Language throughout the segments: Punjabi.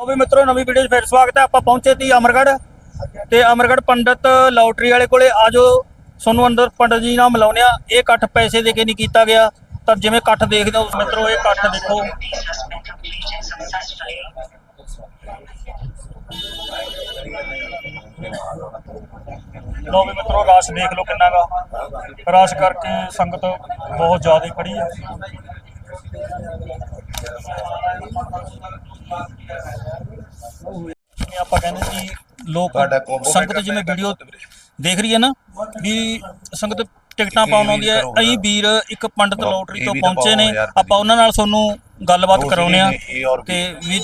ਉਹ ਵੀ ਮਿੱਤਰੋ, ਨਵੀਂ ਵੀਡੀਓ 'ਚ ਫਿਰ ਸਵਾਗਤ ਹੈ। ਆਪਾਂ ਪਹੁੰਚੇ ਤੀ ਅਮਰਗੜ੍ਹ ਤੇ ਅਮਰਗੜ੍ਹ ਪੰਡਤ ਲੋਟਰੀ ਵਾਲੇ ਕੋਲੇ। ਆਜੋ, ਤੁਹਾਨੂੰ ਅੰਦਰ ਪੰਡਤ ਜੀ ਨਾਲ ਮਿਲਾਉਂਦੇ ਆ ਇਹ ਇਕੱਠ ਪੈਸੇ ਦੇ ਕੇ ਨਹੀਂ ਕੀਤਾ ਗਿਆ। ਤਾਂ ਜਿਵੇਂ ਇਕੱਠ ਦੇਖਦੇ ਹੋ, ਮਿੱਤਰੋ, ਇਹ ਇਕੱਠ ਦੇਖੋ। ਲੋ ਵੀ ਮਿੱਤਰੋ, ਰਾਸ਼ ਦੇਖ ਲਓ ਕਿੰਨਾ ਗਾ ਰਾਸ਼ ਕਰਕੇ ਸੰਗਤ ਬਹੁਤ ਜ਼ਿਆਦਾ ਖੜੀ ਹੈ। ਜਿਵੇਂ ਆਪਾਂ ਕਹਿੰਦੇ ਸੀ ਲੋਕ ਸੰਗਤ ਜਿਵੇਂ ਵੀਡੀਓ ਦੇਖ ਰਹੀ ਹੈ ਨਾ ਵੀ ਸੰਗਤ ਟਿਕਟਾਂ ਪਾਉਣ ਆਉਂਦੀ ਹੈ ਅਈ ਵੀਰ ਇੱਕ ਪੰਡਤ ਲੋਟਰੀ ਤੋਂ ਪਹੁੰਚੇ ਨੇ ਆਪਾਂ ਉਹਨਾਂ ਨਾਲ ਤੁਹਾਨੂੰ ਗੱਲਬਾਤ ਦੋ ਕਰਾਉਣੇ ਆ। ਤੇ ਵੀ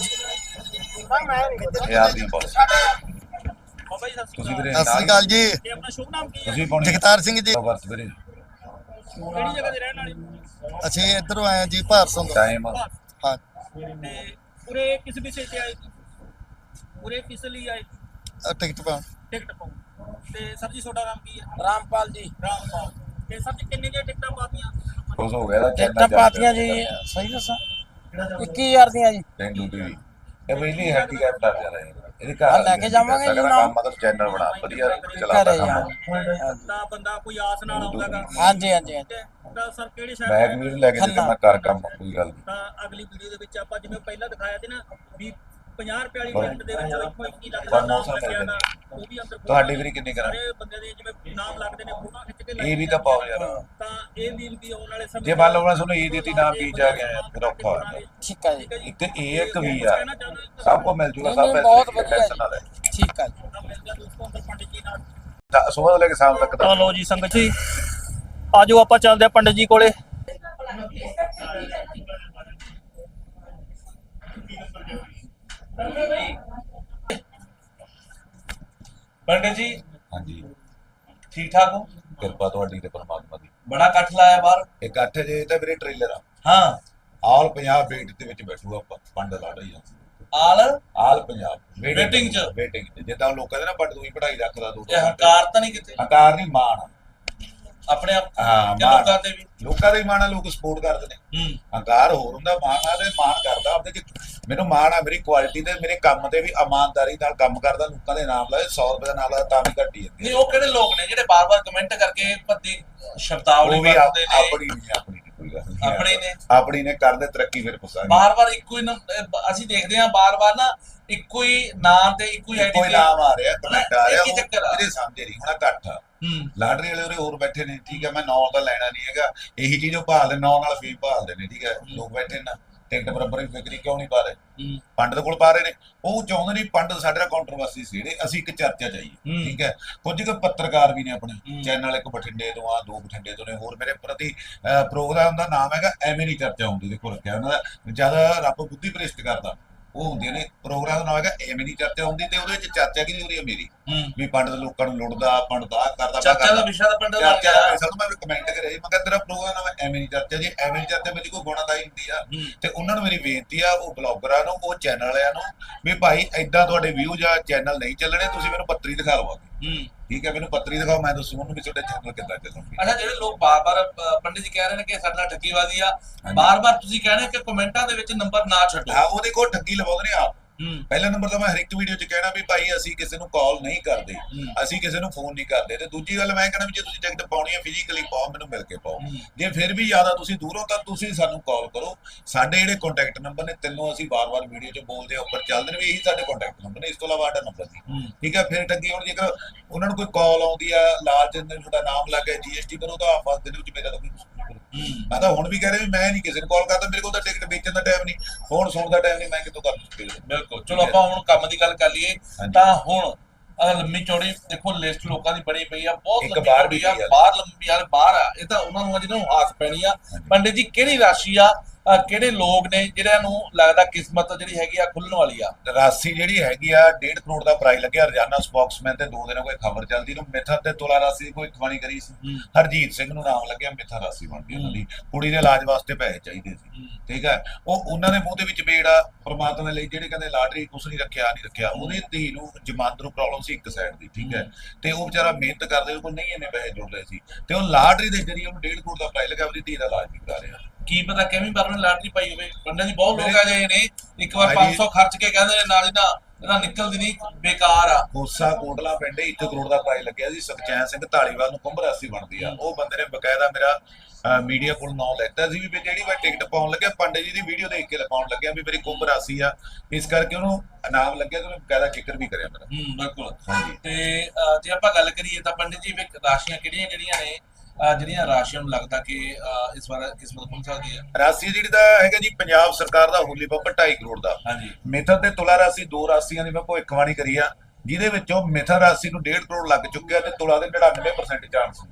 ਯਾਰ ਦੀ ਬੋਲ ਜੀ ਤੁਸੀਂ ਵੀਰੇ ਸਤਿ ਸ੍ਰੀ ਅਕਾਲ ਜੀ। ਤੇ ਆਪਣਾ ਸ਼ੁਭ ਨਾਮ ਕੀ ਹੈ? ਤੁਸੀਂ ਪਾਉਣੀ ਜਗਤਾਰ ਸਿੰਘ ਜੀ। ਵਰਤ ਵੀਰੇ। ਕਿਹੜੀ ਜਗ੍ਹਾ ਦੇ ਰਹਿਣ ਵਾਲੇ ਅਸੀਂ ਇੱਧਰੋਂ ਆਏ ਜੀ ਭਾਰਸੋਂ ਤੋਂ ਟਾਈਮ ਹਾਂ। ਤੇ ਪੂਰੇ ਕਿਸ ਵਿਸ਼ੇ ਤੇ ਆਏ ਸੀ? ਪੂਰੇ ਕਿਸ ਲਈ ਆਏ ਸੀ? ਅ, ਟਿਕਟ ਪਾਉਣ ਟਿਕਟ ਪਾਉ ਤੇ ਸਰ ਜੀ ਤੁਹਾਡਾ ਨਾਮ ਕੀ ਹੈ? ਰਾਮਪਾਲ ਜੀ। ਰਾਮਪਾਲ। ਤੇ ਸਰ ਜੀ ਕਿੰਨੇ ਦੀਆਂ ਟਿਕਟਾਂ ਪਾਤੀਆਂ? ਕੁਝ ਹੋ ਗਿਆ ਦਾ ਟਿਕਟਾਂ ਪਾਤੀਆਂ ਜੀ। ਸਹੀ ਦੱਸਾਂ? 21000 ਦੀਆਂ ਜੀ। ਟੈਂਡੂ ਟੀਵੀ ਇਹ ਪਹਿਲੀ ਹੈਂਡੀਕੈਪ ਦਾ ਜਾ ਰਹੇ। ਇਹਦੇ ਘਰ ਹਾਂ, ਲੈ ਕੇ ਜਾਵਾਂਗੇ ਜੀ ਨਾਲ। ਮਤਲਬ ਚੈਨਲ ਬਣਾ ਵਧੀਆ ਚਲਾਦਾ ਘਰੇ ਕੰਮ। ਜਾ ਤਾਂ ਬੰਦਾ ਕੋਈ ਆਸ ਨਾਲ ਆਉਂਦਾਗਾ ਹਾਂਜੀ ਹਾਂਜੀ ਹਾਂਜੀ। ਤਾਂ ਸਰ ਕਿਹੜੇ ਸ਼ਹਿਰ ਮੈਂ ਵੀ ਲੈ ਕੇ ਦਿੱਤੇ ਮੈਂ ਕਰ ਕੰਮ ਕੋਈ ਗੱਲ ਨਹੀਂ। ਤਾਂ ਅਗਲੀ ਵੀਡੀਓ ਦੇ ਵਿੱਚ ਆਪਾਂ ਜਿਵੇਂ ਪਹਿਲਾਂ ਦਿਖਾਇਆ ਸੀ ਨਾ ਵੀ 50 ਰੁਪਏ ਵਾਲੀ ਟਿਕਟ ਦੇ ਵਿੱਚ ਇੱਕੋ ਇੱਕ ਹੀ ਲੱਗਦਾ ਨਾਮ ਲੱਗਿਆ ਨਾ ਉਹ ਵੀ ਅੰਦਰ ਤੁਹਾਡੀ ਵੀਰੇ ਕਿੰਨੇ ਕਰਾਂ? ਸਾਰੇ ਬੰਦੇ ਦੇ ਜਿਵੇਂ ਨਾਮ ਲੱਗਦੇ ਨੇ ਫੋਟੋ ਖਿੱਚ ਕੇ ਇਹ ਵੀ ਤਾਂ ਪਾਓ ਯਾਰ। ਤਾਂ ਇਹ ਵੀ ਵੀ ਆਉਣ ਵਾਲੇ ਸਮੇਂ ਜੇ ਮੰਨ ਲਓ ਉਹਨਾਂ ਤੁਹਾਨੂੰ ਇਹ ਦਿੱਤੀ ਨਾ ਵੀ ਜਾ ਗਿਆ ਫਿਰ ਔਖਾ ਹੋ ਜਾਂਦਾ। ਠੀਕ ਹੈ ਜੀ। ਇੱਕ ਇਹ ਇੱਕ ਵੀ ਆ। ਸਭ ਕੋ ਮਿਲ ਜੂਗਾ ਸਭ ਨਹੀਂ, ਪੈਸੇ ਬਹੁਤ ਵਧੀਆ ਲੈ ਠੀਕ ਹੈ ਜੀ। ਦੋਸਤੋ ਅੰਦਰ ਪੰਡਿਤ ਜੀ ਨਾਲ। ਤਾਂ ਸੁਬਾਹ ਤੋਂ ਲੈ ਕੇ ਸ਼ਾਮ ਤੱਕ ਤਾਂ। ਦਾ ਲਓ ਜੀ ਸੰਗਤ ਜੀ। ਆਜੋ ਆਪਾਂ ਚੱਲਦੇ ਆ ਪੰਡਿਤ ਜੀ ਕੋਲੇ। ਪੰਡਿਤ ਜੀ ਹਾਂਜੀ। ਠੀਕ ਠਾਕ ਹੋ? ਕਿਰਪਾ ਤੁਹਾਡੀ ਤੇ ਪਰਮਾਤਮਾ ਦੀ। ਬੜਾ ਇਕੱਠ ਲਾਇਆ ਬਾਹਰ। ਇਕੱਠ ਜੇ ਤਾਂ ਵੀਰੇ ਟ੍ਰੇਲਰ ਆ। ਹਾਂ। ਆਲ ਪੰਜਾਬ ਵੇਟ ਦੇ ਵਿੱਚ ਬੈਠੂਗਾ ਪ- ਪੰਡ ਲੜ ਰਹੀ ਆ। ਆਲ? ਆਲ ਪੰਜਾਬ। Waiting 'ਚ? ਵੇਟਿੰਗ ਚ। ਜਿੱਦਾਂ ਲੋਕਾਂ ਦੇ ਨਾ ਪੰਡ ਤੂੰ ਪੜਾਈ ਰੱਖਦਾ ਤੂੰ ਇਹ ਹੰਕਾਰ ਤਾਂ ਨਹੀਂ ਕਿਤੇ? ਹੰਕਾਰ ਨਹੀਂ ਮਾਣ। ਆਪਣੇ ਆਪ ਹਾਂ ਕਿ ਲੋਕਾਂ ਤੇ ਵੀ ਲੋਕਾਂ ਦੇ ਮਾਣ ਆ ਲੋਕ ਸਪੋਰਟ ਕਰਦੇ ਨੇ। ਹੂੰ। ਹੰਕਾਰ ਹੋਰ ਹੁੰਦਾ ਮਾਣ ਆ ਤੇ ਮਾਣ ਕਰਦਾ। ਆਪਦੇ ਚ ਮੈਨੂੰ ਮਾਣ ਆ ਮੇਰੀ ਕੁਆਲਿਟੀ ਤੇ ਮੇਰੇ ਕੰਮ ਤੇ ਵੀ ਇਮਾਨਦਾਰੀ ਨਾਲ ਕੰਮ ਕਰਦਾ ਲੋਕਾਂ ਦੇ ਨਾਮ ਲਾਏ 100 ਰੁਪਏ ਦਾ ਨਾਮ ਲਾਇਆ ਤਾਂ ਵੀ ਘੱਟੀ ਜਾਂਦੀ ਨਹੀਂ ਉਹ ਕਿਹੜੇ ਲੋਕ ਨੇ ਜਿਹੜੇ ਬਾਰ-ਬਾਰ ਕਮੈਂਟ ਕਰਕੇ ਭੱਦੀ ਸ਼ਬਦਾਵਲੀ ਵਰਤਦੇ ਨੇ? ਆਪਣੀ ਨਹੀਂ ਆਪਣੀ ਆਪਣੀ ਨੇ? ਆਪਣੀ ਨੇ ਕਰਦੇ ਤਰੱਕੀ ਫਿਰ ਪੁੱਛਾਂਗੇ ਬਾਰ-ਬਾਰ ਇੱਕੋ ਹੀ ਅਸੀਂ ਦੇਖਦੇ ਹਾਂ ਬਾਰ-ਬਾਰ ਨਾ ਇੱਕੋ ਹੀ ਨਾਂ ਤੇ ਇੱਕੋ ਹੀ ਆਈਡੀ ਕੋਈ ਨਾਮ ਆ ਰਿਹਾ ਕਮੈਂਟ ਆ ਰਿਹਾ ਇਹ ਕੀ ਚੱਕਰ ਆ? ਮੇਰੇ ਸਮਝੇ ਨਹੀਂ ਹੁਣ ਇਕੱਠ ਆ। ਹੂੰ ਲਾਟਰੀ ਵਾਲੇ ਉਰੇ ਹੋਰ ਬੈਠੇ ਨੇ ਠੀਕ ਹੈ ਮੈਂ ਨਾਂ ਤਾਂ ਲੈਣਾ ਨਹੀਂ ਹੈਗਾ। ਇਹੀ ਚੀਜ਼ ਉਹ ਭਾਲਦੇ ਨਾਂ ਨਾਲ ਫੀਮ ਭਾਲਦੇ ਨੇ ਠੀਕ ਹੈ। ਲੋਕ ਬੈਠੇ ਨਾ ਟਿਕਟ ਬਰਾਬਰ ਹੀ ਫਿਕਰੀ ਕਿਉਂ ਨਹੀਂ ਪਾ ਰਹੇ? ਪੰਡਤ ਕੋਲ ਪਾ ਰਹੇ ਨੇ। ਉਹ ਚਾਹੁੰਦੇ ਨੇ ਪੰਡਤ ਸਾਡੇ ਨਾਲ ਕੰਟਰੋਵਰਸੀ ਛੇੜੇ ਅਸੀਂ ਇੱਕ ਚਰਚਾ ਚਾਹੀਏ। ਠੀਕ ਹੈ। ਕੁਝ ਕੁ ਪੱਤਰਕਾਰ ਵੀ ਨੇ ਆਪਣੇ। ਚੈਨਲ ਇੱਕ ਬਠਿੰਡੇ ਤੋਂ ਆ ਦੋ ਬਠਿੰਡੇ ਤੋਂ ਨੇ ਹੋਰ ਮੇਰੇ ਪ੍ਰਤੀ ਪ੍ਰੋਗਰਾਮ ਦਾ ਨਾਮ ਹੈਗਾ ਐਵੇਂ ਨਹੀਂ ਚਰਚਾ ਹੁੰਦੀ ਦੇਖੋ ਰੱਖਿਆ ਉਹਨਾਂ ਦਾ ਜਦ ਰੱਬ ਬੁੱਧੀ ਭ੍ਰਿਸ਼ਟ ਕਰਦਾ ਉਹ ਹੁੰਦੀਆਂ ਨੇ ਪ੍ਰੋਗਰਾਮ ਦਾ ਨਾਮ ਹੈਗਾ ਐਵੇਂ ਨਹੀਂ ਚਰਚਾ ਹੁੰਦੀ ਤੇ ਉਹਦੇ ਵਿੱਚ ਚਰਚਾ ਕੀ ਹੋ ਰਹੀ ਹੈ ਮੇਰੀ? ਹੂੰ। ਵੀ ਪੰਡਤ ਲੋਕਾਂ ਨੂੰ ਲੁੱਟਦਾ ਪੰਡਤ ਆ ਕਰਦਾ ਚਰਚਾ ਦਾ ਵਿਸ਼ਾ ਤਾਂ ਪੰਡਤ ਬਣ ਚਰਚਾ ਦਾ ਸਭ ਮੈਂ ਕਮੈਂਟ ਕਰਿਆ ਮੈਂ ਕਿਹਾ ਤੇਰਾ ਪ੍ਰੋਗਰਾਮ ਹੈ ਐਵੇਂ ਨਹੀਂ ਚਰਚਾ ਜੀ ਐਵੇਂ ਨਹੀਂ ਚਰਚਾ ਮੇਰੀ ਕੋਈ ਗੁਣਾਦਾਈ ਹੁੰਦੀ ਆ ਤੇ ਉਹਨਾਂ ਨੂੰ ਮੇਰੀ ਬੇਨਤੀ ਆ ਉਹ ਬਲੌਗਰਾਂ ਨੂੰ ਉਹ ਚੈਨਲ ਵਾਲਿਆਂ ਨੂੰ ਵੀ ਭਾਈ ਐਦਾਂ ਤੁਹਾਡੇ ਵਿਊ ਜਾਂ ਚੈਨਲ ਨਹੀਂ ਚੱਲਣੇ ਤੁਸੀਂ ਮੈਨੂੰ ਪੱਤਰੀ ਦਿਖਾ ਲਵਾ। ਹੂੰ। ਠੀਕ ਹੈ ਮੈਨੂੰ ਪੱਤਰੀ ਦਿਖਾਓ ਮੈਂ ਦੱਸੂ ਉਹਨੂੰ ਵੀ ਤੁਹਾਡੇ ਚੈਨਲ ਕਿੱਦਾਂ ਚੱਲਣਗੇ ਅੱਛਾ ਜਿਹੜੇ ਲੋਕ ਬਾਰ-ਬਾਰ ਪੰਡਿਤ ਜੀ ਕਹਿ ਰਹੇ ਨੇ ਕਿ ਸਾਡੇ ਨਾਲ ਠੱਗੀਬਾਜ਼ੀ ਆ। ਬਾਰ-ਬਾਰ ਤੁਸੀਂ ਕਹਿ ਰਹੇ ਕਿ ਕਮੈਂਟਾਂ ਦੇ ਵਿੱਚ ਨੰਬਰ ਨਾ ਛੱਡੋ। ਹਾਂ ਉਹਦੇ ਕੋਲ ਠੱਗੀ ਲਵਾਉਂਦੇ ਨੇ ਆਪ। ਪਹਿਲਾ ਨੰਬਰ ਤਾਂ ਮੈਂ ਹਰ ਇੱਕ ਵੀਡੀਓ 'ਚ ਕਹਿਣਾ ਵੀ ਭਾਈ ਅਸੀਂ ਕਿਸੇ ਨੂੰ ਕਾਲ ਨਹੀਂ ਕਰਦੇ। ਅਸੀਂ ਕਿਸੇ ਨੂੰ ਫੋਨ ਨਹੀਂ ਕਰਦੇ। ਤੇ ਦੂਜੀ ਗੱਲ ਮੈਂ ਕਹਿਣਾ ਵੀ ਜੇ ਤੁਸੀਂ ਟਿਕਟ ਪਾਉਣੀ ਹੈ ਫਿਜ਼ੀਕਲੀ ਪਾਓ ਮੈਨੂੰ ਮਿਲ ਕੇ ਪਾਓ। ਜੇ ਫਿਰ ਵੀ ਜ਼ਿਆਦਾ ਤੁਸੀਂ ਦੂਰੋਂ ਤਾਂ ਤੁਸੀਂ ਸਾਨੂੰ ਕਾਲ ਕਰੋ। ਸਾਡੇ ਜਿਹੜੇ ਕੰਟੈਕਟ ਨੰਬਰ ਨੇ ਤਿੰਨੋਂ ਅਸੀਂ ਵਾਰ-ਵਾਰ ਵੀਡੀਓ 'ਚ ਬੋਲਦੇ ਆ ਉੱਪਰ ਚੱਲਦੇ ਨੇ ਵੀ ਇਹੀ ਸਾਡੇ ਕੰਟੈਕਟ ਨੰਬਰ ਨੇ। ਇਸ ਤੋਂ ਇਲਾਵਾ ਸਾਡਾ ਨੰਬਰ ਨਹੀਂ। ਠੀਕ ਹੈ ਫਿਰ ਠੱਗੀ ਹੁਣ ਜੇਕਰ ਉਹਨਾਂ ਨੂੰ ਕੋਈ ਕਾਲ ਆਉਂਦੀ ਆ ਲਾਲਚ ਦੇ ਤੁਹਾਡਾ ਨਾਮ ਲੱਗ ਗਿਆ ਜੀਐਸਟੀ ਕਰੋ ਤਾਂ ਆਪਸ ਦੇ ਵਿੱਚ ਮੇਰਾ ਤਾਂ ਕੋਈ ਮੈਂ ਤਾਂ ਹੁਣ ਵੀ ਕਹਿ ਰਿਹਾ ਵੀ ਮੈਂ ਨਹੀਂ ਕਿਸੇ ਨੂੰ ਕਾਲ ਕਰਦਾ ਮੇਰੇ ਕੋਲ ਤਾਂ ਟਿਕਟ ਵੇਚਣ ਦਾ ਟਾਈਮ ਨਹੀਂ ਫੋਨ ਸੁਣਨ ਦਾ ਟਾਈਮ ਨਹੀਂ ਮੈਂ ਕਿਤੋਂ ਕਰ ਸਕਦਾ ਬਿਲਕੁਲ ਚਲੋ ਆਪਾਂ ਹੁਣ ਕੰਮ ਦੀ ਗੱਲ ਕਰ ਲਈਏ। ਤਾਂ ਹੁਣ ਅਹ ਲੰਮੀ ਚੌੜੀ ਦੇਖੋ ਲਿਸਟ ਲੋਕਾਂ ਦੀ ਬਣੀ ਪਈ ਆ ਬਹੁਤ ਲੰਮੀ ਬਾਹਰ ਵੀ ਆ ਆ। ਬਾਹਰ ਲੰਮੀ ਆ ਬਾਹਰ ਆ ਇਹ ਤਾਂ ਉਹਨਾਂ ਨੂੰ ਆ ਜਿਹਨਾਂ ਨੂੰ ਹਾਸ ਪੈਣੀ ਆ। ਪੰਡਿਤ ਜੀ ਕਿਹੜੀ ਰਾਸ਼ੀ ਆ ਕਿਹੜੇ ਲੋਕ ਨੇ ਜਿਹੜਿਆਂ ਨੂੰ ਲੱਗਦਾ ਕਿਸਮਤ ਜਿਹੜੀ ਹੈਗੀ ਆ ਖੁੱਲਣ ਵਾਲੀ ਆ? ਰਾਸ਼ੀ ਜਿਹੜੀ ਹੈਗੀ ਆ 1.5 ਕਰੋੜ ਦਾ ਪ੍ਰਾਈਜ਼ ਲੱਗਿਆ ਰੋਜ਼ਾਨਾ ਸਪੋਕਸਮੈਨ ਤੇ ਦੋ ਦਿਨ ਕੋਈ ਖਬਰ ਚੱਲਦੀ ਨੂੰ। ਮਿਥਰ ਤੇ ਤੋਲਾ ਰਾਸ਼ੀ ਦੀ ਕੋਈ ਕਹਾਣੀ ਕਰੀ ਸੀ। ਹਰਜੀਤ ਸਿੰਘ ਨੂੰ ਨਾਮ ਲੱਗਿਆ ਮਿਥਰ ਰਾਸ਼ੀ ਬਣ ਗਈ ਉਹਨਾਂ ਦੀ। ਕੁੜੀ ਦੇ ਇਲਾਜ ਵਾਸਤੇ ਪੈਸੇ ਚਾਹੀਦੇ ਸੀ। ਠੀਕ ਹੈ ਉਹ ਉਹਨਾਂ ਦੇ ਮੂੰਹ ਦੇ ਵਿੱਚ ਬੇੜ ਆ। ਪ੍ਰਮਾਤਮਾ ਲਈ ਜਿਹੜੇ ਕਹਿੰਦੇ ਲਾਟਰੀ ਕੁਛ ਨਹੀਂ ਰੱਖਿਆ ਨਹੀਂ ਰੱਖਿਆ। ਉਹਦੀ ਧੀ ਨੂੰ ਜਮਾਂਦਰੂ ਪ੍ਰੋਬਲਮ ਸੀ ਇੱਕ ਸਾਈਡ ਦੀ ਠੀਕ ਹੈ। ਤੇ ਉਹ ਵਿਚਾਰਾ ਮਿਹਨਤ ਕਰਦੇ ਉਹ ਨਹੀਂ ਇੰਨੇ ਪੈਸੇ ਜੁੜ ਰਹੇ ਸੀ। ਤੇ ਉਹ ਲਾਟਰੀ ਦੇ ਜਰੀਏ ਉਹਨੂੰ 1.5 ਕਰੋੜ ਦਾ ਪ੍ਰਾਈਜ਼ ਲਗਾ ਉਹਦੀ ਧੀ ਦਾ ਇਲਾਜ ਵੀ ਕਰਾ ਰਿਹਾ। ਕੀ ਪਤਾ ਕਿਵੇਂ ਵਾਰ ਨੇ ਲਾਟਰੀ ਪਾਈ ਹੋਵੇ। ਪੰਡਤ ਜੀ ਬਹੁਤ ਲੋਕ ਆ ਨੇ। ਇੱਕ ਵਾਰ ਭਾਈ ਜੀ- 500 ਖਰਚ ਕੇ ਕਹਿੰਦੇ ਨੇ ਨਾਲ ਹੀ ਨਾ ਇਹਦਾ ਨਿਕਲਦੀ ਨਹੀਂ ਬੇਕਾਰ ਆ। ਕੋਸਾ ਕੋਟਲਾ ਪਿੰਡ 1 ਕਰੋੜ ਦਾ ਪ੍ਰਾਈਜ਼ ਲੱਗਿਆ ਸੀ ਸੁਖਚੈਨ ਸਿੰਘ ਢਾਲੀਵਾਲ ਨੂੰ ਕੁੰਭ ਰਾਸ਼ੀ ਬਣਦੀ ਆ। ਉਹ ਬੰਦੇ ਨੇ ਬਕਾਇਦਾ ਮੇਰਾ ਮੀਡੀਆ ਕੋਲ ਨਾਂ ਲੈਤਾ ਸੀ ਵੀ ਵੀ ਜਿਹੜੀ ਮੈਂ ਟਿਕਟ ਪਾਉਣ ਲੱਗਿਆ। ਪੰਡਿਤ ਜੀ ਦੀ ਵੀਡੀਓ ਦੇਖ ਕੇ ਲਗਾਉਣ ਲੱਗਿਆ ਵੀ ਮੇਰੀ ਕੁੰਭ ਰਾਸ਼ੀ ਆ। ਇਸ ਕਰਕੇ ਉਹਨੂੰ ਇਨਾਮ ਲੱਗਿਆ ਤੇ ਉਹਨੇ ਬਕਾਇਦਾ ਜ਼ਿਕਰ ਵੀ ਕਰਿਆ ਮੇਰਾ। ਹੂੰ ਬਿਲਕੁਲ। ਤੇ ਜੇ ਆਪਾਂ ਗੱਲ ਕਰੀਏ ਤਾਂ ਪੰਡਿਤ ਜੀ ਵੀ ਰਾਸ਼ੀਆਂ ਕਿਹੜੀਆਂ ਕਿਹੜੀਆਂ ਨੇ? ਜਿਹੜੀਆਂ ਰਾਸ਼ੀਆਂ ਨੂੰ ਲੱਗਦਾ ਕਿ ਇਸ ਵਾਰ ਕਿਸਮਤ ਖੁੱਲ ਸਕਦੀ ਹੈ। ਰਾਸ਼ੀ ਜਿਹੜੀ ਦਾ ਹੈਗਾ ਜੀ ਪੰਜਾਬ ਸਰਕਾਰ ਦਾ ਹੋਲੀ ਬੰਪਰ 2.5 ਕਰੋੜ ਦਾ। ਹਾਂਜੀ। ਮਿਥਨ ਤੇ ਤੁਲਾ ਰਾਸ਼ੀ ਦੋ ਰਾਸ਼ੀਆਂ ਦੀ ਮੈਂ ਭਵਿੱਖਬਾਣੀ ਕਰੀ ਆ ਜਿਹਦੇ ਵਿੱਚੋਂ ਮਿਥਨ ਰਾਸ਼ੀ ਨੂੰ 1.5 ਕਰੋੜ ਲੱਗ ਚੁੱਕਿਆ ਤੇ ਤੁਲਾ ਦੇ 99% ਚਾਂਸ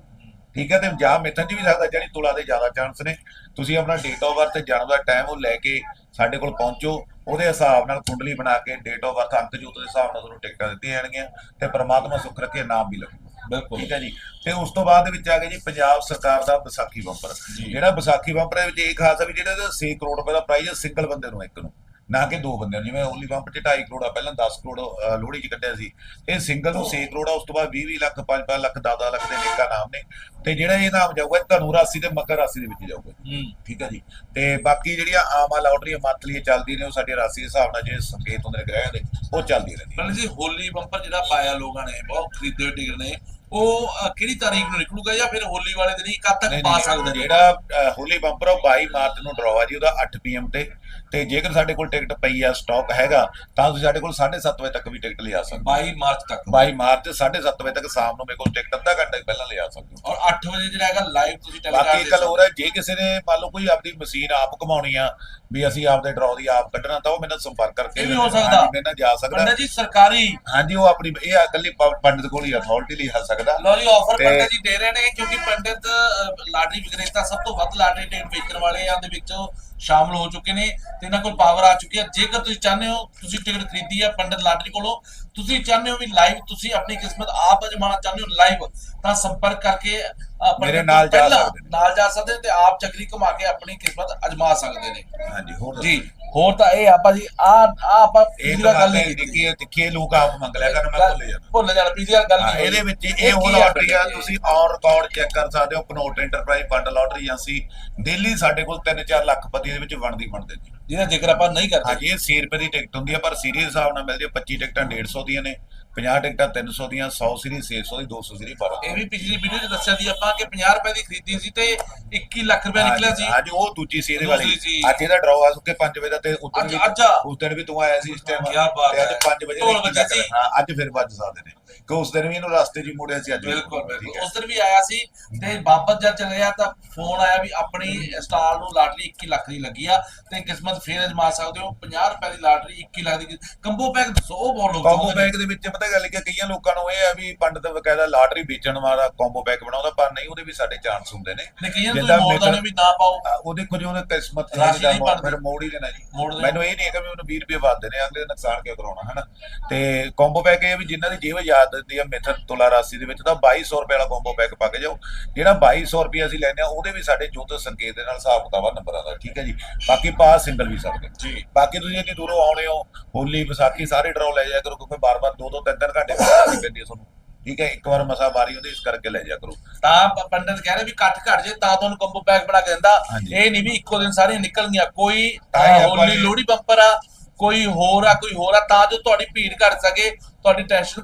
ਠੀਕ ਹੈ ਤੇ ਜਾਂ ਮਿਥਨ 'ਚ ਵੀ ਸਕਦਾ ਜਾਨੀ ਤੁਲਾ ਦੇ ਜ਼ਿਆਦਾ ਚਾਂਸ ਨੇ। ਤੁਸੀਂ ਆਪਣਾ ਡੇਟ ਆਫ ਬਰਥ ਤੇ ਜਨਮ ਦਾ ਟਾਈਮ ਉਹ ਲੈ ਕੇ ਸਾਡੇ ਕੋਲ ਪਹੁੰਚੋ। ਉਹਦੇ ਹਿਸਾਬ ਨਾਲ ਕੁੰਡਲੀ ਬਣਾ ਕੇ ਡੇਟ ਆਫ ਬਰਥ ਅੰਕ ਜੋਤ ਦੇ ਹਿਸਾਬ ਨਾਲ ਤੁਹਾਨੂੰ ਟਿਕਟਾਂ ਦਿੱਤੀਆਂ ਜਾਣਗੀਆਂ ਤੇ ਪ੍ਰਮਾਤਮਾ ਸੁੱਖ ਰੱਖੇ ਨਾਮ ਵੀ ਲੱਗੂਗਾ ਬਿਲਕੁਲ। ਠੀਕ ਹੈ ਜੀ। ਤੇ ਉਸ ਤੋਂ ਬਾਅਦ ਵਿੱਚ ਆ ਗਿਆ ਜੀ ਪੰਜਾਬ ਸਰਕਾਰ ਦਾ ਵਿਸਾਖੀ ਬੰਪਰ। ਜਿਹੜਾ ਵਿਸਾਖੀ ਬੰਪਰ ਦੇ ਵਿੱਚ ਇਹ ਖਾਸ ਆ ਵੀ ਜਿਹੜਾ ਇਹਦਾ 6 ਕਰੋੜ ਰੁਪਏ ਦਾ ਪ੍ਰਾਈਜ਼ ਹੈ ਸਿੰਗਲ ਬੰਦੇ ਨੂੰ ਇੱਕ ਨੂੰ। ਨਾ ਕਿ ਦੋ ਬੰਦਿਆਂ ਨੂੰ ਜਿਵੇਂ ਓਨਲੀ ਬੰਪ 'ਚ 2.5 ਕਰੋੜ ਆ ਪਹਿਲਾਂ 10 ਕਰੋੜ ਲੋਹੜੀ 'ਚ ਕੱਢਿਆ ਸੀ। ਇਹ ਸਿੰਗਲ ਨੂੰ 6 ਕਰੋੜ ਆ ਉਸ ਤੋਂ ਬਾਅਦ 20 20 ਲੱਖ 5 5 ਲੱਖ 10 ਲੱਖ ਦੇ ਨੇਕਾ ਨਾਮ ਨੇ। ਤੇ ਜਿਹੜਾ ਇਹ ਨਾਮ ਜਾਊਗਾ ਇਹ ਧਨੂ ਰਾਸ਼ੀ ਤੇ ਮਕਰ ਰਾਸ਼ੀ ਦੇ ਵਿੱਚ ਜਾਊਗਾ। ਹੂੰ। ਠੀਕ ਹੈ ਜੀ? ਤੇ ਬਾਕੀ ਜਿਹੜੀਆਂ ਆਮ ਆ ਲਾਟਰੀਆਂ ਮੰਥਲੀ ਚੱਲਦੀਆਂ ਨੇ ਉਹ ਸਾਡੀ ਰਾਸ਼ੀ ਦੇ ਹਿਸਾਬ ਨਾਲ ਜਿਹੜੇ ਸੰਕੇਤ ਹੁੰਦੇ ਨੇ ਗ੍ਰਹਿ ਦੇ ਉਹ ਚੱਲਦੀ ਰਹਿੰਦੀ ਪੰਡਿਤ ਜੀ ਹੋਲੀ ਬੰਪਰ ਜਿਹੜਾ ਪਾਇਆ ਲੋਕਾਂ ਨੇ ਬਹੁਤ ਖਰੀਦੇ ਟਿਕਟ ਨੇ ਉਹ ਕਿਹੜੀ ਤਾਰੀਖ ਨੂੰ ਨਿਕਲੂਗਾ ਜਾਂ ਫਿਰ ਹੋਲੀ ਵਾਲੇ ਦਿਨ ਹੀ ਕਦ ਤੱਕ ਪਾ ਸਕਦੇ? ਨੇ ਜਿਹੜਾ ਹੋਲੀ ਬੰਪਰ ਉਹ 22 ਮਾਰਚ ਨੂੰ ਡਰਾਅ ਆ ਜੀ ਉਹਦਾ 8 ਪੀਐਮ ਤੇ। ਤੇ ਜੇਕਰ ਸਾਡੇ ਕੋਲ ਟਿਕਟ ਪਈ ਆ ਸਟਾਕ ਹੈਗਾ ਤਾਂ ਤੁਸੀਂ ਸਾਡੇ ਕੋਲ 7:30 ਵਜੇ ਤੱਕ ਵੀ ਟਿਕਟ ਲਿਆ ਸਕਦੇ 22 ਮਾਰਚ ਤੱਕ? ਹੋ 22 ਮਾਰਚ 7:30 ਵਜੇ ਤੱਕ ਸ਼ਾਮ ਨੂੰ ਮੇਰੇ ਕੋਲ ਟਿਕਟ ਅੱਧਾ ਘੰਟਾ ਪਹਿਲਾਂ ਲਿਆ ਸਕਦੇ ਹੋ। ਔਰ 8 ਵਜੇ ਜਿਹੜਾ ਹੈਗਾ ਲਾਈਵ ਤੁਸੀਂ ਬਾਕੀ ਟੈਲੀਕਾਸਟ ਗੱਲ ਹੋਰ ਹੈ ਜੇ ਕਿਸੇ ਨੇ ਮੰਨ ਲਓ ਕੋਈ ਆਪਦੀ ਮਸ਼ੀਨ ਆਪ ਘਮਾਉਣੀ ਆ ਵੀ ਅਸੀਂ ਆਪਦੇ ਡਰਾਅ ਦੀ ਆਪ ਕੱਢਣਾ ਤਾਂ ਉਹ ਮੇਰੇ ਨਾਲ ਸੰਪਰਕ ਕਰਕੇ ਇਹ ਵੀ ਹੋ ਸਕਦਾ। ਮੇਰੇ ਨਾਲ ਜਾ ਸਕਦਾ। ਪੰਡਿਤ ਜੀ ਸਰਕਾਰੀ ਹਾਂਜੀ ਉਹ ਆਪਣੀ ਇਹ ਇਕੱਲੀ ਪੰਡਿਤ ਕੋਲ ਹੀ ਅਥਾਰਟੀ ਲਈ ਆ ਸਕਦਾ ਲੋ ਜੀ ਆਫਰ ਪੰਡਿਤ ਜੀ ਦੇ ਰਹੇ ਨੇ ਕਿਉਂਕਿ ਪੰਡਿਤ ਲਾਟਰੀ ਵਿਕਰੇਤਾ ਸਭ ਤੋਂ ਵੱਧ ਲਾਟਰੀ ਟਿਕਟ ਵੇਚਣ ਵਾਲੇ ਆ ਦੇ ਵਿੱਚ ਸ਼ਾਮਲ ਹੋ ਚੁੱਕੇ ਨੇ ਤੇ ਇਹਨਾਂ ਕੋਲ ਪਾਵਰ ਆ ਚੁੱਕੀ ਹੈ ਜੇਕਰ ਤੁਸੀਂ ਚਾਹੁੰਦੇ ਹੋ ਤੁਸੀਂ ਟਿਕਟ ਖਰੀਦੀ ਹੈ ਪੰਡਿਤ ਲਾਟਰੀ ਕੋਲੋਂ ਤੁਸੀਂ ਚਾਹੁੰਦੇ ਹੋ ਵੀ ਲਾਈਵ ਤੁਸੀਂ ਆਪਣੀ ਕਿਸਮਤ ਆਪ ਅਜਮਾਉਣਾ ਚਾਹੁੰਦੇ ਹੋ ਲਾਈਵ ਤਾਂ ਸੰਪਰਕ ਕਰਕੇ ਮੇਰੇ ਨਾਲ ਜਾ ਸਕਦੇ। ਨਾਲ ਜਾ ਸਕਦੇ ਤੇ ਆਪ ਚੱਕਰੀ ਘੁਮਾ ਕੇ ਆਪਣੀ ਕਿਸਮਤ ਅਜਮਾ ਸਕਦੇ ਨੇ ਹਾਂਜੀ ਹੋਰ ਜੀ ਹੋਰ ਤਾਂ ਇਹ ਆਪਾਂ ਜੀ ਆ ਆ ਆਪਾਂ ਵਾਰ ਗੱਲ ਨਹੀਂ ਕੀਤੀ ਤਿੱਖੇ ਲੋਕ ਆਪ ਮੰਗ ਲਿਆ ਕਰਨ ਮੈਂ ਭੁੱਲ ਜਾਣਾ ਭੁੱਲ ਜਾਣਾ ਵਾਰ ਗੱਲ ਨਹੀਂ। ਇਹਦੇ ਵਿੱਚ ਇਹ ਉਹ ਲਾਟਰੀ ਆ? ਤੁਸੀਂ ਔਨ ਰਿਕਾਰਡ ਚੈੱਕ ਕਰ ਸਕਦੇ ਹੋ Connaught enterprise fund lottery agency Delhi ਸਾਡੇ ਕੋਲ 3-4 ਲੱਖ ਪਤੀ ਦੇ ਵਿੱਚ ਵੰਡਦੀ ਵੰਡਦੇ ਨੇ। ਜਿਹਦਾ ਜ਼ਿਕਰ ਆਪਾਂ ਨਹੀਂ ਕਰਦੇ। ਹਾਂਜੀ ਇਹ 100 ਰੁਪਏ ਦੀ ਟਿਕਟ ਹੁੰਦੀ ਆ ਪਰ ਸੀਰੀਜ਼ ਹਿਸਾਬ ਨਾਲ ਮਿਲਦੀ ਆ 25 ਟਿਕਟਾਂ 150 ਦੀਆਂ ਨੇ। 50 ਟਿਕਟਾਂ 300 ਦੀਆਂ 100 ਸੀਰੀਜ਼ 600 ਦੀ 200 ਸੀਰੀਜ਼ 1200 ਇਹ ਵੀ ਪਿਛਲੀ ਵੀਡੀਓ 'ਚ ਦੱਸਿਆ ਸੀ ਆਪਾਂ ਕਿ 50 ਰੁਪਏ ਦੀ ਖਰੀਦੀ ਸੀ ਤੇ 21 ਲੱਖ ਰੁਪਏ ਨਿਕਲਿਆ ਸੀ ਅੱਜ ਉਹ ਦੂਜੀ ਸੀ ਇਹਦੇ ਦੂਸਰੀ ਵਾਲੀ। ਅੱਜ ਇਹਦਾ ਡਰਾਅ ਆ ਸੁੱਕੇ 5 ਵਜੇ ਦਾ ਤੇ ਉਸ ਦਿਨ। ਉਸ ਦਿਨ ਵੀ ਤੂੰ ਆਇਆ ਸੀ ਇਸ ਟਾਈਮ ਤੇ ਅੱਜ ਹੈ। 5 ਵਜੇ ਦਾ। ਹਾਂ ਅੱਜ ਫਿਰ ਵੱਜ ਸਕਦੇ ਨੇ ਕਿ ਉਸ ਦਿਨ ਵੀ ਇਹਨੂੰ ਰਸਤੇ 'ਚ ਹੀ ਮੁੜਿਆ ਸੀ ਅੱਜ। ਬਿਲਕੁਲ ਹੈ। ਉਸ ਦਿਨ ਵੀ ਆਇਆ ਸੀ ਤੇ ਵਾਪਸ ਜਦ ਚਲੇ ਗਿਆ ਤਾਂ ਫੋਨ ਆਇਆ ਵੀ ਆਪਣੀ ਸਟਾਲ ਨੂੰ ਲਾਟਰੀ 21 ਲੱਖ ਦੀ ਲੱਗੀ ਆ ਤੇ ਕਿਸਮਤ ਫੇਰ ਅਜਮਾ ਸਕਦੇ ਹੋ 50 ਰੁਪਏ ਦੀ ਲਾਟਰੀ 21 ਲੱਖ ਦੀ ਕੰਬੋ ਪੈਕ ਦੱਸੋ ਉਹ ਬਹੁਤ ਲੋਕ ਕੰਬੋ। ਪੈਕ ਦੇ ਵਿੱਚ ਪਤਾ ਗੱਲ ਕੀ ਕਈਆਂ ਲੋਕਾਂ ਨੂੰ ਇਹ ਆ ਵੀ ਪੰਡਤ ਵਕਾਇਦਾ ਲਾਟਰੀ ਵੇਚਣ ਵਾਲਾ ਕੰਬੋ ਪੈਕ ਬਣਾਉਂਦਾ ਪਰ ਨਹੀਂ ਉਹਦੇ ਵੀ ਸਾਡੇ ਚਾਂਸ ਹੁੰਦੇ ਨੇ। ਜਿੱਦਾਂ ਮੇਰਾ- ਵੀ ਨਾ ਪਾਓ। ਉਹਦੇ ਕੁਝ ਉਹਨੇ ਕਿਸਮਤ ਰਾਸ਼ੀ ਦਾ। ਫਿਰ ਮੋੜ ਹੀ ਦੇਣਾ ਜੀ। ਮੈਨੂੰ ਇਹ ਨਹੀਂ ਹੈਗਾ ਵੀ ਉਹਨੂੰ 20 ਰੁਪਏ ਵੱਧ ਦੇਣੇ ਅਗਲੇ ਦਾ ਨੁਕਸਾਨ ਕਿਉਂ ਕਰਾਉਣਾ ਹਨਾ? ਤੇ ਕੰਬੋ ਪੈਕ ਇਹ ਵੀ ਜਿਨ੍ਹਾਂ ਦੀ ਜੇਬ ਯਾਦ ਦਿੰਦੀ ਆ ਮਿਥਨ ਤੁਲਾ ਰਾਸ਼ੀ ਦੇ ਵਿੱਚ ਤਾਂ 2200 ਰੁਪਏ ਵਾਲਾ ਕੰਬੋ ਪੈਕ ਪਾ ਕੇ ਜਾਓ। ਜਿਹੜਾ 2200 ਰੁਪਏ ਅਸੀਂ ਲੈਨੇ ਆ ਉਹਦੇ ਵੀ ਸਾਡੇ ਜੋਤ ਸੰਕੇਤ ਦੇ ਨਾਲ ਹਿਸਾਬ ਕਿਤਾਬ ਨੰਬਰਾਂ ਦਾ ਠੀਕ ਹੈ ਜੀ? ਬਾਕੀ ਪਾਸ ਸਿੰਗਲ ਵੀ ਸਕਦੇ। ਜੀ। ਬਾਕੀ ਤੁਸੀਂ ਇੰਨੀ ਦੂਰੋਂ ਆਉਣੇ ਹੋ ਹੋਲੀ ਵਿਸਾਖੀ ਸਾਰੇ ਡਰਾਅ ਲੈ ਜਾਇਆ ਕਰੋ ਕਿਉਂਕਿ ਬਾਰ-ਬਾਰ ਦੋ ਦੋ ਤਿੰਨ ਘੰਟੇ ਖੜ੍ਹਨੀ ਪੈਂਦੀ ਹੈ ਤੁਹਾਨੂੰ। ਠੀਕ ਹੈ ਇੱਕ ਵਾਰ ਮਸਾ ਵਾਰੀ ਹੁੰਦੀ ਇਸ ਕਰਕੇ ਲੈ ਜਾਇਆ ਕਰੋ। ਤਾਂ ਪੰਡਤ ਕਹਿ ਰਹੇ ਵੀ ਕੱਟ ਘਟ ਜੇ ਤਾਂ ਤੁਹਾਨੂੰ ਕੰਬੋ ਪੈਕ ਬਣਾ ਕੇ ਦਿੰਦਾ। ਇਹ ਨਹੀਂ ਵੀ ਇੱਕੋ ਦਿਨ ਸਾਰੀਆਂ ਨਿਕਲਣਗੀਆਂ। ਕੋਈ ਹੋਲੀ ਲੋਹੜੀ ਬੰਪਰ ਆ ਕੋਈ ਹੋਰ ਆ ਕੋਈ ਹੋਰ ਆ ਤਾਂ ਜੋ ਤੁਹਾਡੀ ਭੀੜ ਘਟ ਸਕੇ ਤੁਹਾਡੀ ਟੈਨਸ਼ਨ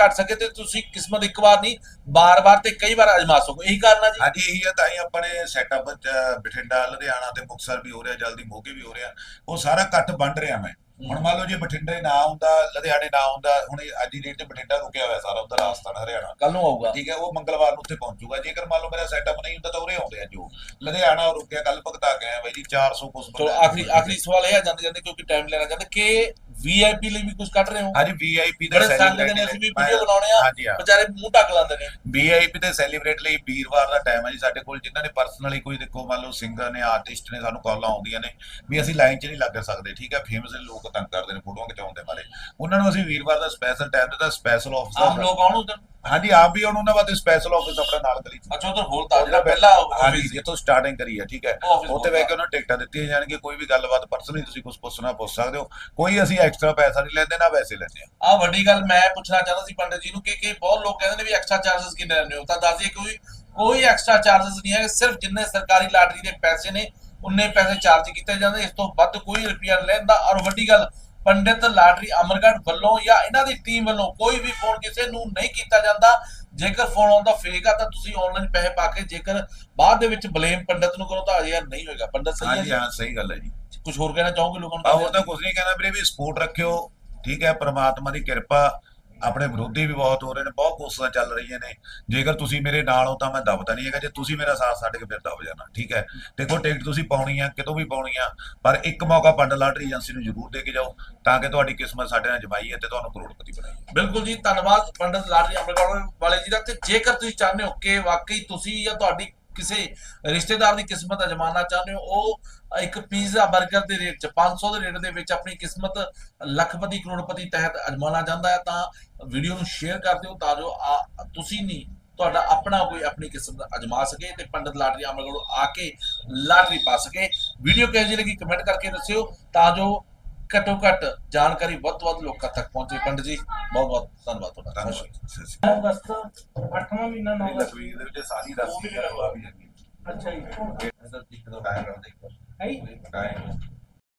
ਘਟ ਸਕੇ ਤੇ ਤੁਸੀਂ ਕਿਸਮਤ ਇੱਕ ਵਾਰ ਨਹੀਂ ਬਾਰ-ਬਾਰ ਤੇ ਕਈ ਵਾਰ ਅਜਮਾ ਸਕੋ। ਇਹੀ ਕਾਰਨ ਆ ਜੀ। ਹਾਂਜੀ ਇਹੀ ਆ ਤਾਂ ਹੀ ਆਪਣੇ ਸੈਟਅਪ ਬਠਿੰਡਾ ਲੁਧਿਆਣਾ ਤੇ ਮੁਕਤਸਰ ਵੀ ਹੋ ਰਿਹਾ ਜਲਦੀ ਮੋਗੇ ਵੀ ਹੋ ਰਿਹਾ। ਉਹ ਸਾਰਾ ਇਕੱਠ ਵੰਡ ਰਿਹਾ ਮੈਂ। ਹੁਣ ਮੰਨ ਲਓ ਜੇ ਬਠਿੰਡੇ ਨਾ ਹੁੰਦਾ ਲੁਧਿਆਣੇ ਨਾ ਹੁੰਦਾ ਹੁਣ ਅੱਜ ਦੀ ਡੇਟ 'ਚ ਬਠਿੰਡਾ ਰੁਕਿਆ ਹੋਇਆ ਸਾਰਾ ਉੱਧਰ ਰਾਜਸਥਾਨ ਹਰਿਆਣਾ। ਕੱਲ ਨੂੰ ਆਊਗਾ। ਠੀਕ ਹੈ ਉਹ ਮੰਗਲਵਾਰ ਨੂੰ ਉੱਥੇ ਪਹੁੰਚੂਗਾ ਜੇਕਰ ਮੰਨ ਲਓ ਮੇਰਾ ਸੈਟਅਪ ਨਹੀਂ ਹੁੰਦਾ ਤਾਂ ਉਰੇ ਆਉਂਦੇ ਆ ਜੋ। ਲੁਧਿਆਣਾ ਰੁਕਿਆ ਕੱਲ ਭਗਤਾ ਆਇਆ ਬਾਈ ਜੀ 400 ਕੁਛ ਚਲੋ ਆਖਰੀ ਆਖਰੀ ਸਵਾਲ ਇਹ ਆ ਜਾਂਦੇ ਜਾਂਦੇ ਕਿਉਂਕਿ ਟਾਈਮ ਲੈਣਾ ਚਾਹੁੰਦੇ ਕਿ ਵੀਆਈਪੀ ਲਈ ਵੀ ਕੁਝ ਕੱਢ ਰਹੇ ਹੋ? ਹਾਂਜੀ ਵੀਆਈਪੀ ਦਾ ਬੜੇ ਸੰਗ ਨੇ ਅਸੀਂ ਵੀ ਵੀਡੀਓ ਬਣਾਉਣੇ ਆ ਹਾਂਜੀ ਹਾਂ। ਵਿਚਾਰੇ ਮੂੰਹ ਢੱਕ ਲੈਂਦੇ ਨੇ। ਵੀਆਈਪੀ ਤੇ ਸੈਲੀਬ੍ਰੇਟ ਲਈ ਵੀਰਵਾਰ ਦਾ ਟਾਈਮ ਹੈ ਜੀ ਸਾਡੇ ਕੋਲ ਜਿਨ੍ਹਾਂ ਨੇ ਪਰਸਨਲੀ ਕੋਈ ਦੇਖੋ ਮੰਨ ਲਓ ਸਿੰਗਰ ਨੇ ਆਰਟਿਸਟ ਨੇ ਸਾਨੂੰ ਕਾਲਾਂ ਆਉਂਦੀਆਂ ਨੇ ਵੀ ਅਸੀਂ ਲਾਈਨ 'ਚ ਨਹੀਂ ਲੱਗ ਸਕਦੇ ਠੀਕ ਹੈ ਫੇਮਸ ਲੋਕ ਤੰਗ ਕਰਦੇ ਨੇ ਫੋਟੋਆਂ ਖਿਚਾਉਣ ਦੇ ਬਾਰੇ। ਉਹਨਾਂ ਨੂੰ ਅਸੀਂ ਵੀਰਵਾਰ ਦਾ ਸਪੈਸ਼ਲ ਟਾਈਮ ਦਿੱਤਾ ਸਪੈਸ਼ਲ ਆਫਿਸ ਆਮ ਲੋਕ ਆਉਣ ਉਧਰ। ਹਾਂਜੀ ਆਪ ਵੀ ਹੁਣ ਉਹਨਾਂ ਵਾਸਤੇ ਸਪੈਸ਼ਲ ਆਫਿਸ ਆਪਣਾ ਨਾਲ ਕਰੀ ਅੱਛਾ ਉਧਰ ਹੋਰ ਤਾਂ ਜਿਹੜਾ ਪਹਿਲਾ ਹਾਂਜੀ ਜਿੱਥੋਂ ਸਟਾਰਟਿੰਗ ਕਰੀ ਹੈ ਠੀਕ ਹੈ। ਉੱਥੇ ਬੈ ਕੇ ਉਹਨਾਂ ਟਿਕਟਾਂ ਦਿੱਤੀਆਂ ਜਾਣਗੀਆਂ ਕੋਈ ਵੀ ਗੱਲਬਾਤ ਪਰਸਨਲੀ ਤੁਸੀਂ ਕੁਝ ਪੁੱਛਣਾ ਪੁੱਛ ਸਕਦੇ ਹੋ। ਕੋਈ ਅਸੀਂ ਐਕਸਟਰਾ ਪੈਸਾ ਨਹੀਂ ਲੈਂਦੇ ਨਾ ਵੈਸੇ ਲੈਂਦੇ ਆ। ਆ ਵੱਡੀ ਗੱਲ ਮੈਂ ਪੁੱਛਣਾ ਚਾਹੁੰਦਾ ਸੀ ਪੰਡਤ ਜੀ ਨੂੰ ਕਿ ਕਿ ਬਹੁਤ ਲੋਕ ਕਹਿੰਦੇ ਨੇ ਵੀ ਐਕਸਟਰਾ ਚਾਰजेस ਕਿੰਨੇ ਲੈਂਦੇ ਹੋ? ਤਾਂ ਦੱਸ ਦਈਏ ਕੋਈ ਕੋਈ ਐਕਸਟਰਾ ਚਾਰजेस ਨਹੀਂ ਹੈ ਸਿਰਫ ਜਿੰਨੇ ਸਰਕਾਰੀ ਲਾਟਰੀ ਦੇ ਪੈਸੇ ਨੇ ਉਨੇ ਪੈਸੇ ਚਾਰਜ ਕੀਤੇ ਜਾਂਦੇ ਇਸ ਤੋਂ ਵੱਧ ਕੋਈ ਰੁਪਿਆ ਲੈਂਦਾ। ਔਰ ਵੱਡੀ ਗੱਲ ਪੰਡਿਤ ਲਾਟਰੀ ਅਮਰਗੜ੍ਹ ਵੱਲੋਂ ਜਾਂ ਇਹਨਾਂ ਦੀ ਟੀਮ ਵੱਲੋਂ ਕੋਈ ਵੀ ਫੋਨ ਕਿਸੇ ਨੂੰ ਨਹੀਂ ਕੀਤਾ ਜਾਂਦਾ। ਜੇਕਰ ਫੋਨ ਆਉਂਦਾ ਫੇਕ ਆ ਤਾਂ ਤੁਸੀਂ ਆਨਲਾਈਨ ਪੈਸੇ ਪਾ ਕੇ ਜੇਕਰ ਬਾਅਦ ਦੇ ਵਿੱਚ ਬਲੇਮ ਪੰਡਿਤ ਨੂੰ ਕਰੋ ਤਾਂ ਯਾਰ ਨਹੀਂ ਹੋਏਗਾ। ਪੰਡਿਤ ਸਹੀ ਹੈ ਜੀ? ਹਾਂ ਸਹੀ ਗੱਲ ਹੈ ਜੀ। ਕੁਝ ਹੋਰ ਕਹਿਣਾ ਚਾਹੋਗੇ ਲੋਕਾਂ ਨੂੰ? ਹੋਰ ਤਾਂ ਕੁਝ ਨਹੀਂ ਕਹਿਣਾ ਵੀਰੇ ਵੀ ਸਪੋਰਟ ਰੱਖਿਓ। ਠੀਕ ਹੈ ਪ੍ਰਮਾਤਮਾ ਦੀ ਕਿਰਪਾ ਆਪਣੇ ਵਿਰੋਧੀ ਵੀ ਬਹੁਤ ਹੋ ਰਹੇ ਨੇ, ਬਹੁਤ ਕੋਸ਼ਿਸ਼ਾਂ ਚੱਲ ਰਹੀਆਂ ਨੇ। ਜੇਕਰ ਤੁਸੀਂ ਮੇਰੇ ਨਾਲ ਹੋ ਤਾਂ ਮੈਂ ਦਬਦਾ ਨਹੀਂ ਹੈਗਾ, ਜੇ ਤੁਸੀਂ ਮੇਰਾ ਸਾਥ ਛੱਡ ਕੇ ਫਿਰ ਦਬ ਜਾਣਾ, ਠੀਕ ਹੈ? ਦੇਖੋ, ਟਿਕਟ ਤੁਸੀਂ ਪਾਉਣੀ ਆ ਕਿਤੋਂ ਵੀ ਪਾਉਣੀ ਆ ਪਰ ਇੱਕ ਮੌਕਾ ਪੰਡ ਲਾਟਰੀ ਏਜੰਸੀ ਨੂੰ ਜ਼ਰੂਰ ਦੇ ਕੇ ਜਾਓ, ਤਾਂ ਕਿ ਤੁਹਾਡੀ ਕਿਸਮਤ ਸਾਡੇ ਨਾਲ ਜਮਾਈ ਹੈ ਤੇ ਤੁਹਾਨੂੰ ਕਰੋੜਪਤੀ ਬਣਾਈ ਬਿਲਕੁਲ ਜੀ, ਧੰਨਵਾਦ ਪੰਡਤ ਲਾਟਰੀ ਅਮਰਗੜ੍ਹ ਵਾਲੇ ਜੀ ਦਾ, ਤੇ ਜੇਕਰ ਤੁਸੀਂ ਚਾਹੁੰਦੇ ਹੋ ਕਿ ਵਾਕਈ ਤੁਸੀਂ ਜਾਂ ਤੁਹਾਡੀ ਕਿਸੇ ਰਿਸ਼ਤੇਦਾਰ ਦੀ ਕਿਸਮਤ ਅਜਮਾਨਾ ਚਾਹੁੰਦੇ ਹੋ, ਉਹ ਇੱਕ ਪੀਜ਼ਾ 버ਗਰ ਦੇ ਰੇਟ ਚ 500 ਦੇ ਰੇਟ ਦੇ ਵਿੱਚ ਆਪਣੀ ਕਿਸਮਤ ਲੱਖਪਤੀ ਕਰੋੜਪਤੀ ਤਹਿਤ ਅਜਮਾਨਾ ਚਾਹੁੰਦਾ ਹੈ, ਤਾਂ ਵੀਡੀਓ ਨੂੰ ਸ਼ੇਅਰ ਕਰ ਦਿਓ ਤਾਂ ਜੋ ਤੁਸੀਂ ਨਹੀਂ, ਤੁਹਾਡਾ ਆਪਣਾ ਕੋਈ ਆਪਣੀ ਕਿਸਮਤ ਅਜਮਾ ਸਕੇ ਤੇ ਪੰਡਤ ਲਾਟਰੀ ਅਮਰਗੜ੍ਹ ਆ ਕੇ ਲਾਟਰੀ ਪਾ ਸਕੇ। ਵੀਡੀਓ ਕਿਹੋ ਜਿਹੀ ਲੱਗੀ ਕਮੈਂਟ ਕਰਕੇ ਦੱਸਿਓ ਤਾਂ ਜੋ ਘੱਟੋ ਘੱਟ ਜਾਣਕਾਰੀ ਵੱਧ ਤੋਂ ਵੱਧ ਲੋਕਾਂ ਤੱਕ ਪਹੁੰਚੇ। ਪੰਡਤ ਜੀ ਬਹੁਤ ਬਹੁਤ ਧੰਨਵਾਦ ਤੁਹਾਡਾ। ਧੰਨਵਾਦ ਸਤਿ ਸ਼੍ਰੀ ਅਗਸਤ 8ਵਾਂ ਮਹੀਨਾ 9 ਅਕਾਲ ਤਸਵੀਰ ਦੇ ਵਿੱਚ ਸਾਰੀ ਰਾਸ਼ੀ ਆ ਵੀ ਜਾਂਦੀ ਅੱਛਾ ਜੀ। ਹੈ ਹੈ ਜੀ? ਟਾਈਮ